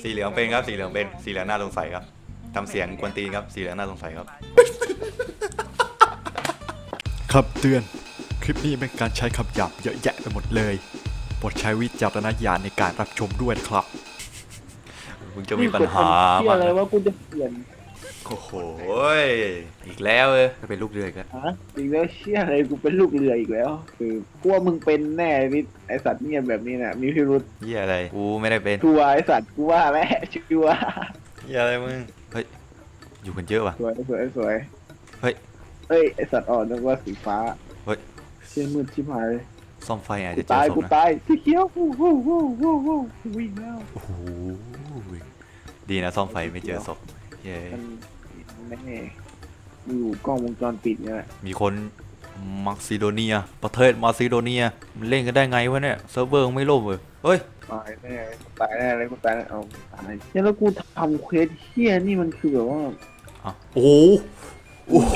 สีเหลืองเป็นครับ สีเหลืองเป็น สีเหลืองน่าสงสัยครับทำเสียงกวนตีนครับ สีเหลืองน่าสงสัยครับครับเตือน คลิปนี้เป็นการใช้คำหยาบเยอะแยะไปหมดเลยโปรดใช้วิจารณญาณในการรับชมด้วยนะครับ มึงจะมีปัญหาที่มาอะไรว่ากูจะเปลี่ยน โอ้โหยอีกแล้วเออจะเป็นลูกเรืออีกแล้วฮะอีกแล้วเชี่ยอะไรกูเป็นลูกเรืออีกแล้ว คือกลัวมึงเป็นแน่นิดไอสัตว์เงียบแบบนี้น่ะมีพิรุษเหี้ยอะไร กูไม่ได้เป็นชัวร์ไอสัตว์กูว่าแม่ชัวร์เหี้ยอะไรมึง เฮ้ย อยู่กันเยอะว่ะ สวยสวยสวยเฮ้ยเฮ้ยไอสัตว์อ่อนนึกว่าสีฟ้าเฮ้ย เชี่ยมืดชิบหายเลยซ่อมไฟอาจกูจะเจอตายศพกูนะ ตายสีเขียววู้วู้วู้วู้วู้วิ่งแล้วโอ้โหดีนะซ่อมไฟไม่เจอศพเย้มัน แน่มึงอยู่กล้องวงจรปิดเนี่ยแหละมีคนมักซิโดเนีย ประเทศมาซิโดเนียมันเล่นกันได้ไงวะเนี่ยเซิร์ฟเวอร์ไม่ล่มเลยเฮ้ยตายแน่ตายแน่เลยกูตายแน่เอาตายเนี่ยแล้วกูทำเควสเฮี้ยนี่มันคือแบบว่าอะโอ้โหโอ้โห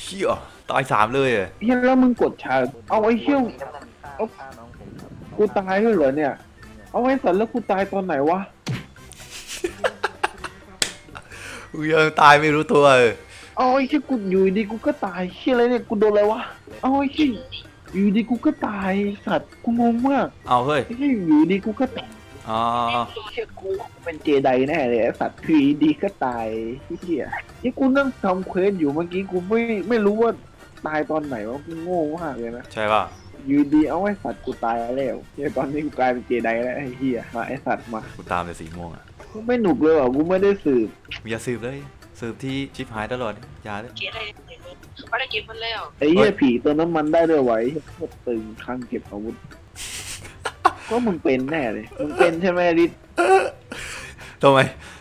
เชี่ยตายสามเลยอะเฮี้ยแล้วมึงกดชาเอาไอ้เฮี้ยเอากูตายด้วยเหรอเนี่ย เอาไอ้สัตว์แล้วกูตายตอนไหนวะ กูยังตายไม่รู้ตัวเลยเอาไอ้เฮี้ยกูอยู่ดีกูก็ตายเฮี้ยอะไรเนี่ยกูโดนอะไรวะเอาไอ้เฮี้ยอยู่ดีกูก็ตายสัตว์กูงงมากเอาเฮ้ยไอ้เฮี้ยอยู่ดีกูก็ตายอ๋อเฮี้ยกูเป็นเจไดแน่เลยไอ้สัตว์คืออยู่ดีก็ตายเฮี้ยนี่กูนั่งทำเควสอยู่เมื่อกี้กูไม่ไม่รู้ว่าตายตอนไหนวะกูโง่มากเลยนะใช่ป่ะอยู่ดีเอาไอ้สัตว์กูตายแล้วเฮียตอนนี้กูกลายเป็นเจไดแล้วไอ้เฮียมาไอ้สัตว์มากูตามแต่สีม่วงอะกู ไม่หนุกเลยว่ะกูไม่ได้สืบอย่าสืบเลย สืบที่ชิปหายตลอดอย่าเลย เกียร์ได้เลยไม่ได้เก็บมันแล้วไอ้เฮียผีตัวน้ำมันได้ด้วยไวะไอ้เหี้ยโคตรตึงคลังเก็บอาวุธก็มึงเป็นแน่เลยมึงเป็นใช่ไหมลิศทำไม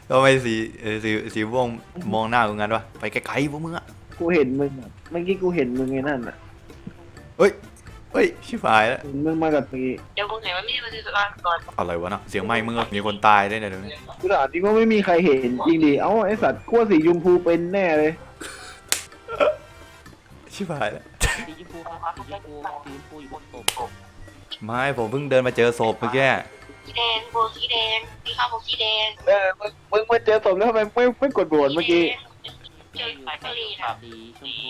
ทำไมสีเอ่อสีสีม่วงมองหน้ากูงั้นวะไปไกลๆพวกมึงอะกูเห็นมึงอะเมื่อกี้กูเห็นมึงไอ้นั่นอะเฮ้ย เฮ้ย ชิบหายแล้วเห็นมึงมากับพี่เดี๋ยวมึงไหนมันไม่ได้มาซื้อร้านก่อนอะไรวะนะเสียงไม้มึงอะมีคนตายได้ไงเดี๋ยวนี้กูถามจริงว่าไม่มีใครเห็นจริงดิเอ้าไอ้สัตว์กลัวสีชมพูเป็นแน่เลยชิบหายแล้ว สีชมพูครับสีชมพูสีชมพูอยู่บนศพไม่ผมเพิ่งเดินมาเจอศพเมื่อกี้ สีแดงโบสีแดงสีขาวโบสีแดงเออมึงมึงมาเจอศพแล้วทำไมไม่ไม่กดโหวตเมื่อกี้ เจอสายกะหรี่ครันะบสี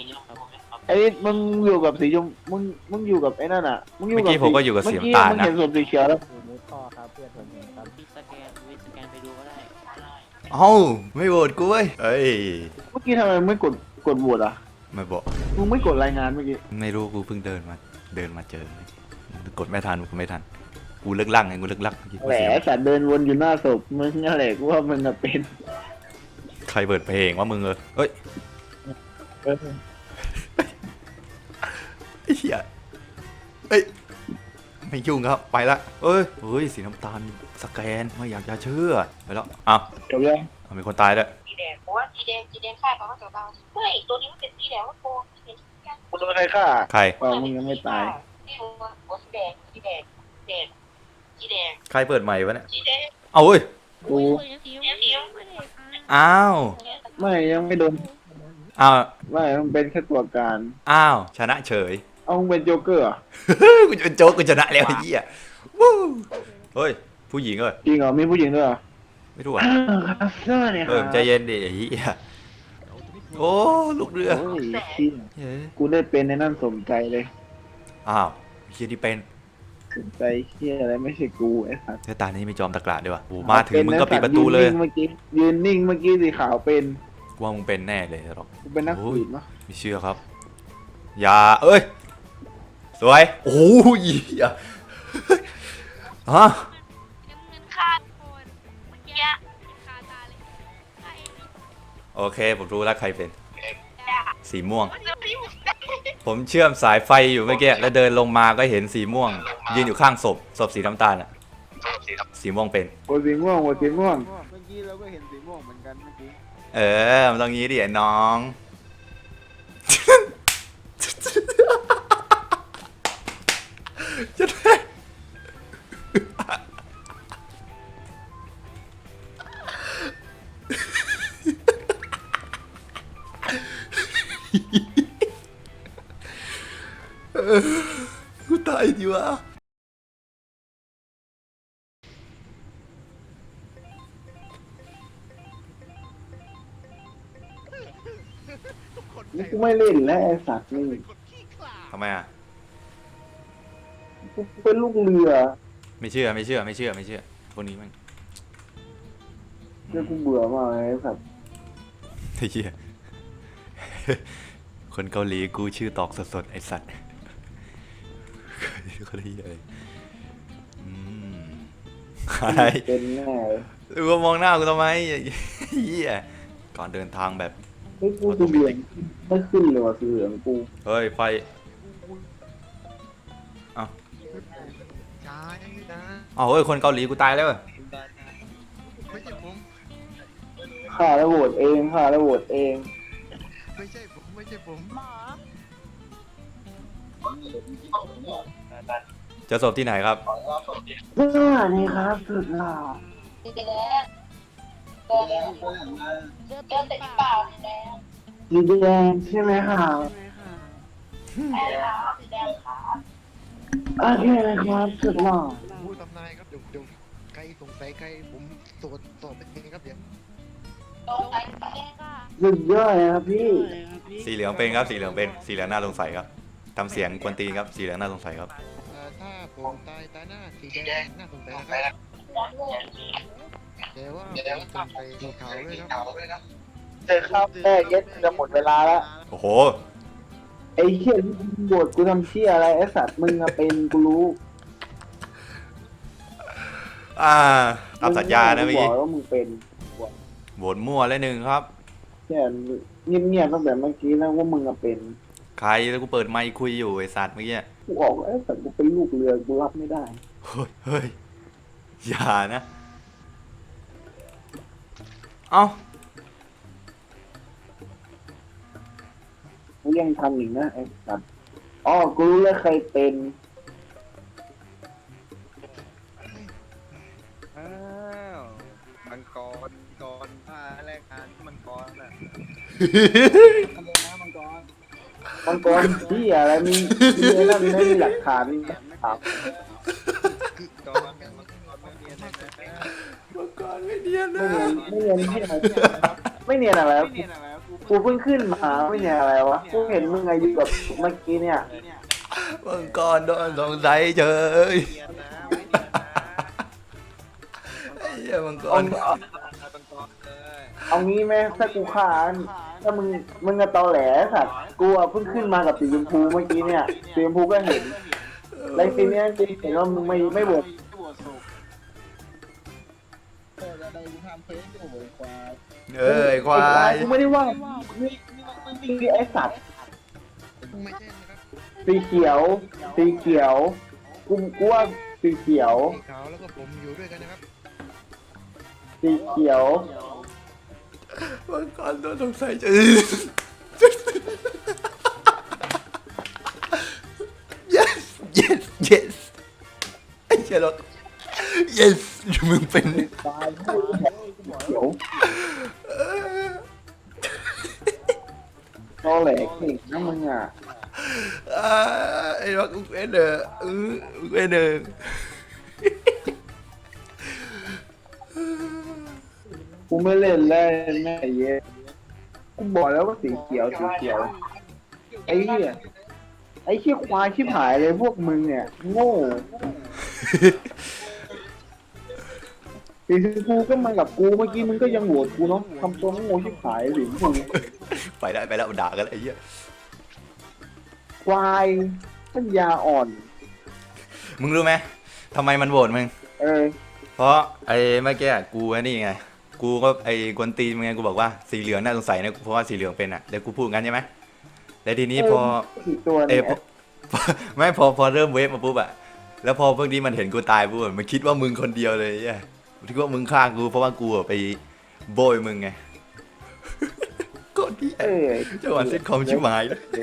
ชมพูนะครับไอ้นี่มึงอยู่กับสีชมมึงมึงอยู่กับไอ้นั่นอะมึงอยู่เมื่อกับกี้ผมก็อยู่กับสีน้ำตาลเมื่อนะกี้มึงเห็นศพสีเขียวแล้วอยู่ในท่อครับเพื่อนผมเห็นครับพี่สแกนวิสแกนไปดูก็ได้เอ้าไม่โหวตกูเว้ยเอ้ยเมื่อกี้ทำไมไม่กดกดโหวตอะไม่บอกมึงไม่กดรายงานเมื่อกี้ไม่รู้กูเพิ่งเดินมา เดินมาเจอกดไม่ทันกูไม่ทันกูเลิกลั่งไงกูเลิกลั่งเมื่อกี้กูแหมเสียสัตว์เดินวนอยู่หน้าศพมึงนั่นแหละกูว่ามึงอะเป็น ใครเปิดเพลงว่ามึงเออเอ้ยไอ้เหี้ยเอ้ยไม่ยุ่งครับไปละเอ้ยเฮ้ยสีน้ำตาลสแกนไม่อยากจะเชื่อไปแล้วอ้าวจบยังเอามีคนตายด้วยสีแดงเพราะว่าสีแดงสีแดงค่ายเพราะว่าเจ้าเราเฮ้ยตัวนี้มันเป็นสีแดงว่าโกงเห็นกันกูโดนใครฆ่าใครเปล่ามึงยังไม่ตายนี่มึงว่าโบสีแดงสีแดงแดงสีแดงใครเปิดใหม่วะเนี่ยสีแดงเอาเว้ยกู อ้าว ไม่ยังไม่โดนอ้าว ไม่มันเป็นแค่ตัวการ อ้าว ชนะเฉย เอามึงเป็นโจ๊กเกอร์เหรอกูจะเป็นโจ๊กกูชนะแล้วไอ้เหี้ยวู้เฮ้ย ผู้หญิงเอ้ยจริงเหรอมีผู้หญิงด้วยเหรอไม่รู้อะอ้าวครับเสื้อเนี่ยคเอรัอบใจเย็นดิไอ้เหี้ยโอ้ลูกเรือโอ้ยเชี่ยเฮ้ยกูได้เป็นในนั่นสมใจเลย อ้าวไอ้เหี้ยนี่เป็น สมใจเชี่ยอะไรไม่ใช่กูไอ้สัตว์เฮ้ยตานี้ไม่จอมตะกร้าด้วยว่ะโอ้มาถึงมึงก็ปิดประตูเลยยืนนิ่งเมื่อกี้ยืนนิ่งเมื่อกี้สีขาวเป็นกูว่ามึงเป็นแน่เลยหรอกกูเป็นนักสืบเนาะไม่เชื่อครับ อย่าเอ้ย สวย โอ้ยเหี้ยฮะเงินค่าคนเมื่อกี้คาตาเลยใคร โอเค ผมรู้แล้วใครเป็น สีม่วงมันจะพิมพ์ผมเชื่อมสายไฟอยู่เมื่อกี้แล้วเดินลงมาก็เห็นสีม่วง ยืนอยู่ข้างศพศพสีน้ำตาลอะสีม่วงเป็น โอ้สีม่วงโอ้สีม่วง เมื่อกี้เราก็เห็นสีม่วงเหมือนกันเมื่อกี้เออมันต้องงี้ดิไอ้น้อง จะ กูตายดีวะนี่กูไม่เล่นแล้วไอ้สัตว์นี่ทำไมอะ กูเป็นลูกเรือไม่เชื่อไม่เชื่อไม่เชื่อไม่เชื่อคนนี้มันเรื่องกูเบื่อมากไอ้สัตว์ไอ้เหี้ยคนเกาหลีกูชื่อตอกสดๆไอ้สัตว์ เขาได้เหี้ยอะไรอืมอะไรเป็นแน่เลยกูมองหน้ากูทำไมไอ้เหี้ยก่อนเดินทางแบบเฮ้ยกูสีเหลืองไม่ขึ้นเลยว่ะสีเหลืองกูเฮ้ยไฟใช่นะเอาเฮ้ยคนเกาหลีกูตายแล้วเว้ยไม่ใช่ผมฆ่าแล้วโหวตเองฆ่าแล้วโหวตเอง ไม่ใช่ผม ไม่ใช่ผม เจอศพที่ไหนครับน่านี่ครับสุดหล่อสีแดงแดงเจอแต่ที่เปล่าสีแดงสีแดงใช่ไหมครับไอ้ขาวสีแดงขาวโอเคเลยครับสุดหล่อผู้ทำนายครับเดี๋ยวเดี๋ยวใครสงสัยใครผมตรวจสอบเองครับเดี๋ยวตรงไหนสีแดงสุดยอดเลยครับพี่ สีเหลืองเป็นครับ สีเหลืองเป็น สีเหลืองน่าสงสัยครับ ทำเสียงกวนตีนครับสีเหลืองน่าสงสัยครับ เอ่อถ้าผมตายตาหน้าสีแดงน่าสงสัยนะครับแต่ว่าผมสงสัยสีขาวด้วยครับเจอครับแม่เย็ดจะหมดเวลาแล้ว โอ้โห ไอ้เหี้ยที่มึงโหวตกูทำเชี่ยอะไรไอ้สัตว์มึงอะเป็นกูรู้อ่าตามสัญญานะเมื่อกี้บกว่ามึงเป็นโหวตมั่วแล้วหนึ่งครับแค่เงียบๆตั้งแต่เมื่อกี้แล้วว่ามึงอะเป็น ใครแล้วกูเปิดไมค์คุยอยู่ไอสัตว์เมื่อกี้กูออกไอ้สัตว์กูเป็นลูกเรือกูรับไม่ได้เฮ้ยเฮ้ยอย่านะ เอ้ากูยังทำอีกนะไอ้สัตว์อ๋อกูรู้แล้วใครเป็นอ้าวมังกรกรผ้าแรกงานที่มังกรน่ะ มังกรที่อะไรมีมีไอ้นั่นไม่มีหลักฐานมีหลักฐานคือกรมังกรไม่เนียนเลยนะมังกรไม่เนียนไม่นะเนียนไม่เนียนที่ไหนไม่เนียนอะไรวะกูเพิ่งขึ้นมาไม่เนียนอะไรวะกูเห็นมึงอายุกับเมื่อกี้เนี่ยมังกรโดนสงสัยเฉยเนียนนะไม่เนียนนะไอ้เหี้ยมังกเอารเอามังกรเลย เอางี้ไหมถ้ากูขานถ้ามึงมึงกระตอแหลสัตว์กูอะเพิ่งขึ้นมากับสีชมพูเมื่อกี้เนี่ยสีชมพูก็เห็นแล้วทีเนี้ยจริงเห็นว่ามึงไม่ไม่บวชเอ้ยควายกูไม่ได้ว่านี่นี่ไอ้สัตว์ไม่ใช่นะครับสีเขียว สีเขียวกูกูว่าสีเขียวสีขาวแล้วก็ผมอยู่ด้วยกันนะครับ สีเขียว มังกรโดนสงสัยเฉย yes yes yes ไอ้เชี่ยรถ yes มึงเป็นตายเขียวตอแหลเก่งนะมึงอะอ่าไอ้รถกูเป็นเด้อเออกูเป็นเด้อ กูไม่เล่นแล้วแม่เย้กูบอกแล้วว่าสีเขียวสีเขียว ไอ้เหี้ยไอ้เชี่ยควายชิบหายเลยพวกมึงเนี่ย โง่สีชมพูก็มากับกูเมื่อกี้มึงก็ยังโหวตกูเนาะทำตัวโง่ชิบหายหรือมึงไปได้ไปแล้วด่ากันแล้วไอ้เหี้ยควายปัญญาอ่อน มึงรู้ไหมทำไมมันโหวตมึง เออ เพราะไอ้เมื่อกี้อะกูไอ้นี่ไง กูก็ไอ้กวนตีนมึงไงกูบอกว่าสีเหลืองน่าสงสัยนะเพราะว่าสีเหลืองเป็นอะแล้วกูพูดงั้นใช่ไหมแล้วทีนี้พอสี่ตัวเอ้เนี่ยยพอไม่พอพอเริ่มเวฟมาปุ๊บอะแล้วพอพวกนี้มันเห็นกูตายปุ๊บอะมันคิดว่ามึงคนเดียวเลยไอ้มันคิดว่ามึงฆ่ากูเพราะว่ากูอะไปโบยมึงไงกดที่เออจังหวะซิทคอมชิบหายเลย เ